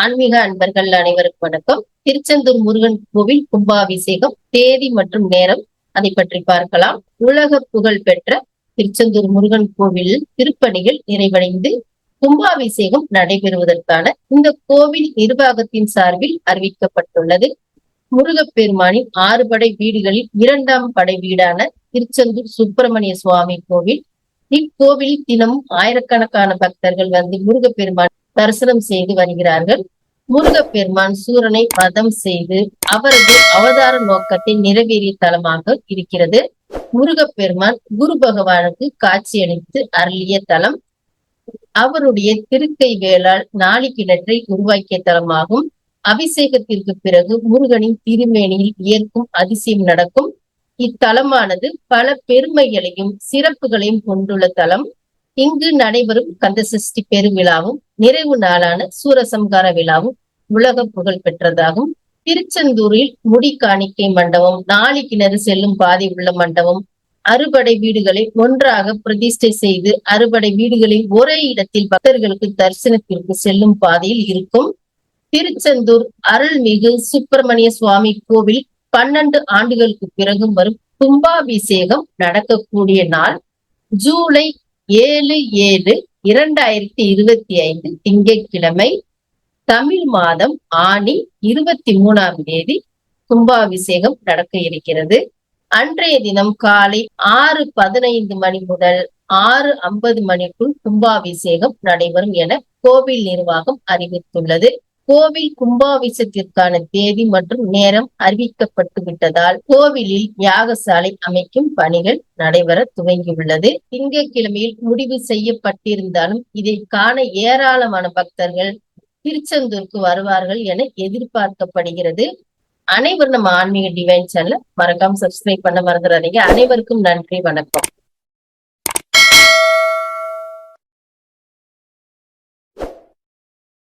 ஆன்மீக அன்பர்கள் அனைவருக்கும் வணக்கம். திருச்செந்தூர் முருகன் கோவில் கும்பாபிஷேகம் தேதி மற்றும் நேரம் அதை பற்றி பார்க்கலாம். உலக புகழ் பெற்ற திருச்செந்தூர் முருகன் கோவில் திருப்பணிகள் நிறைவடைந்து கும்பாபிஷேகம் நடைபெறுவதற்கான இந்த கோவில் நிர்வாகத்தின் சார்பில் அறிவிக்கப்பட்டுள்ளது. முருகப்பெருமானின் ஆறு படை வீடுகளில் இரண்டாம் படை வீடான திருச்செந்தூர் சுப்பிரமணிய சுவாமி கோவில். இக்கோவில் தினமும் ஆயிரக்கணக்கான பக்தர்கள் வந்து முருகப்பெருமான் தரிசனம் செய்து வருகிறார்கள். முருகப்பெருமான் சூரனை வதம் செய்து அவரது அவதார நோக்கத்தை நிறைவேறிய தலமாக இருக்கிறது. முருகப்பெருமான் குரு பகவானுக்கு காட்சியளித்து அருளிய தலம். அவருடைய திருக்கை வேளால் நாளி கிணற்றை உருவாக்கிய தலமாகும். அபிஷேகத்திற்கு பிறகு முருகனின் திருமேனியில் ஏற்கும் அதிசயம் நடக்கும். இத்தலமானது பல பெருமைகளையும் சிறப்புகளையும் கொண்டுள்ள தலம். இங்கு நடைபெறும் கந்தசஷ்டி பெருவிழாவும் நிறைவு நாளான சூரசம்கார விழாவும் உலக புகழ் பெற்றதாகும். திருச்செந்தூரில் முடி காணிக்கை மண்டபம் நாளி கிணறு செல்லும் பாதை உள்ள மண்டபம் அறுபடை வீடுகளை ஒன்றாக பிரதிஷ்டை செய்து அறுபடை வீடுகளில் ஒரே இடத்தில் பக்தர்களுக்கு தரிசனத்திற்கு செல்லும் பாதையில் இருக்கும். திருச்செந்தூர் அருள்மிகு சுப்பிரமணிய சுவாமி கோவில் பன்னெண்டு ஆண்டுகளுக்கு பிறகும் வரும் கும்பாபிஷேகம் நடக்கக்கூடிய நாள். ஜூலை ஏழு ஏழு இரண்டாயிரத்தி இருபத்தி ஐந்து திங்கட்கிழமை தமிழ் மாதம் ஆணி இருபத்தி மூணாம் தேதி கும்பாபிஷேகம் நடக்க இருக்கிறது. அன்றைய தினம் காலை ஆறு பதினைந்து மணி முதல் ஆறு ஐம்பது மணிக்குள் கும்பாபிஷேகம் நடைபெறும் என கோவில் நிர்வாகம் அறிவித்துள்ளது. கோவில் கும்பாபிஷேகத்திற்கான தேதி மற்றும் நேரம் அறிவிக்கப்பட்டு விட்டதால் கோவிலில் யாகசாலை அமைக்கும் பணிகள் நடைபெற துவங்கியுள்ளது. திங்கட்கிழமையில் முடிவு செய்யப்பட்டிருந்தாலும் இதை காண ஏராளமான பக்தர்கள் திருச்செந்தூருக்கு வருவார்கள் என எதிர்பார்க்கப்படுகிறது. அனைவரும் நம்ம ஆன்மீக டிவைன் சேனல் மறக்காம சப்ஸ்கிரைப் பண்ண மறந்துடாதீங்க. அனைவருக்கும் நன்றி வணக்கம்.